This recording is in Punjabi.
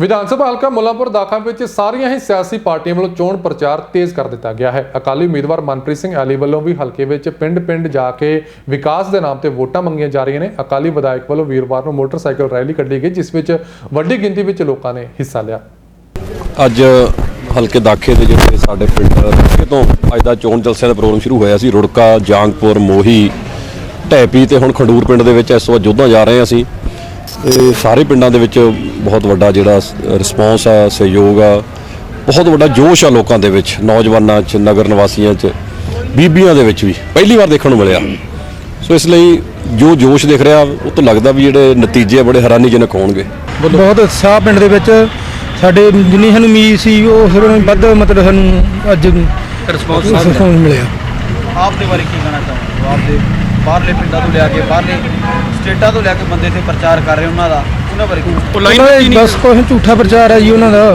ਵਿਧਾਨ ਸਭਾ ਹਲਕਾ ਮੁੱਲਾਂਪੁਰ ਦਾਖਾ ਵਿੱਚ ਸਾਰੀਆਂ ਹੀ ਸਿਆਸੀ ਪਾਰਟੀਆਂ ਵੱਲੋਂ ਚੋਣ ਪ੍ਰਚਾਰ ਤੇਜ਼ ਕਰ ਦਿੱਤਾ ਗਿਆ ਹੈ। ਅਕਾਲੀ ਉਮੀਦਵਾਰ ਮਨਪ੍ਰੀਤ ਸਿੰਘ ਆਲੀ ਵੱਲੋਂ ਵੀ ਹਲਕੇ ਵਿੱਚ ਪਿੰਡ-ਪਿੰਡ ਜਾ ਕੇ ਵਿਕਾਸ ਦੇ ਨਾਮ ਤੇ ਵੋਟਾਂ ਮੰਗੀਆਂ ਜਾ ਰਹੀਆਂ ਨੇ। ਅਕਾਲੀ ਵਿਧਾਇਕ ਵੱਲੋਂ ਵੀਰਵਾਰ ਨੂੰ ਮੋਟਰਸਾਈਕਲ ਰੈਲੀ ਕੱਢੀ ਗਈ, ਜਿਸ ਵਿੱਚ ਵੱਡੀ ਗਿਣਤੀ ਵਿੱਚ ਲੋਕਾਂ ਨੇ ਹਿੱਸਾ ਲਿਆ। ਅੱਜ ਹਲਕੇ ਦਾਖੇ ਦੇ ਜਿਹੜੇ ਸਾਡੇ ਪਿੰਡ ਦਾਖੇ ਤੋਂ ਅੱਜ ਦਾ ਚੋਣ ਜਲਸੇ ਦਾ ਪ੍ਰੋਗਰਾਮ ਸ਼ੁਰੂ ਹੋਇਆ ਸੀ। ਰੁੜਕਾ ਜਾਂਗਪੁਰ ਮੋਹੀ, ਢੈਪੀ ਤੇ ਹੁਣ ਖੰਡੂਰ ਪਿੰਡ ਦੇ ਵਿੱਚ ਇਸ ਵਾਰ ਜੋਧਾਂ ਜਾ ਰਹੇ ਹਾਂ ਅਸੀਂ। ਤੇ ਸਾਰੇ ਪਿੰਡਾਂ ਦੇ ਵਿੱਚ ਬਹੁਤ ਵੱਡਾ ਜਿਹੜਾ ਰਿਸਪੌਂਸ ਆ ਸਹਿਯੋਗ ਆ। ਬਹੁਤ ਵੱਡਾ ਜੋਸ਼ ਆ ਲੋਕਾਂ ਦੇ ਵਿੱਚ ਨੌਜਵਾਨਾਂ 'ਚ ਨਗਰ ਨਿਵਾਸੀਆਂ 'ਚ ਬੀਬੀਆਂ ਦੇ ਵਿੱਚ ਵੀ। ਪਹਿਲੀ ਵਾਰ ਦੇਖਣ ਨੂੰ ਮਿਲਿਆ। ਸੋ ਇਸ ਲਈ ਜੋ ਜੋਸ਼ ਦਿਖ ਰਿਹਾ ਉਹ ਤੋਂ ਲੱਗਦਾ ਵੀ ਜਿਹੜੇ ਨਤੀਜੇ ਆ ਬੜੇ ਹੈਰਾਨੀਜਨਕ ਹੋਣਗੇ। ਬਹੁਤ ਉਤਸ਼ਾਹ ਪਿੰਡ ਦੇ ਵਿੱਚ। ਸਾਡੇ ਜਿੰਨੀ ਸਾਨੂੰ ਉਮੀਦ ਸੀ ਉਹ ਫਿਰ ਵੱਧ ਮਤਲਬ ਸਾਨੂੰ ਅੱਜ ਰਿਸਪੌਂਸ ਮਿਲਿਆ। ਆਪ ਦੇ ਬਾਰੇ ਕੀ ਕਹਿਣਾ ਚਾਹੁੰਦੇ ਹੋ ਆਪ ਦੇ ਬਾਹਰਲੇ ਪਿੰਡਾਂ ਤੋਂ ਲਿਆ ਕੇ ਬਾਹਰਲੇ ਸਟੇਟਾਂ ਤੋਂ ਲਿਆ ਕੇ ਬੰਦੇ ਤੇ ਪ੍ਰਚਾਰ ਕਰ ਰਹੇ ਉਹਨਾਂ ਦਾ ਉਹਨਾਂ ਬਾਰੇ ਕੀ? ਉਹਨਾਂ ਦਾ ਬਸ ਕੁਛ ਝੂਠਾ ਪ੍ਰਚਾਰ ਹੈ ਜੀ ਉਹਨਾਂ ਦਾ।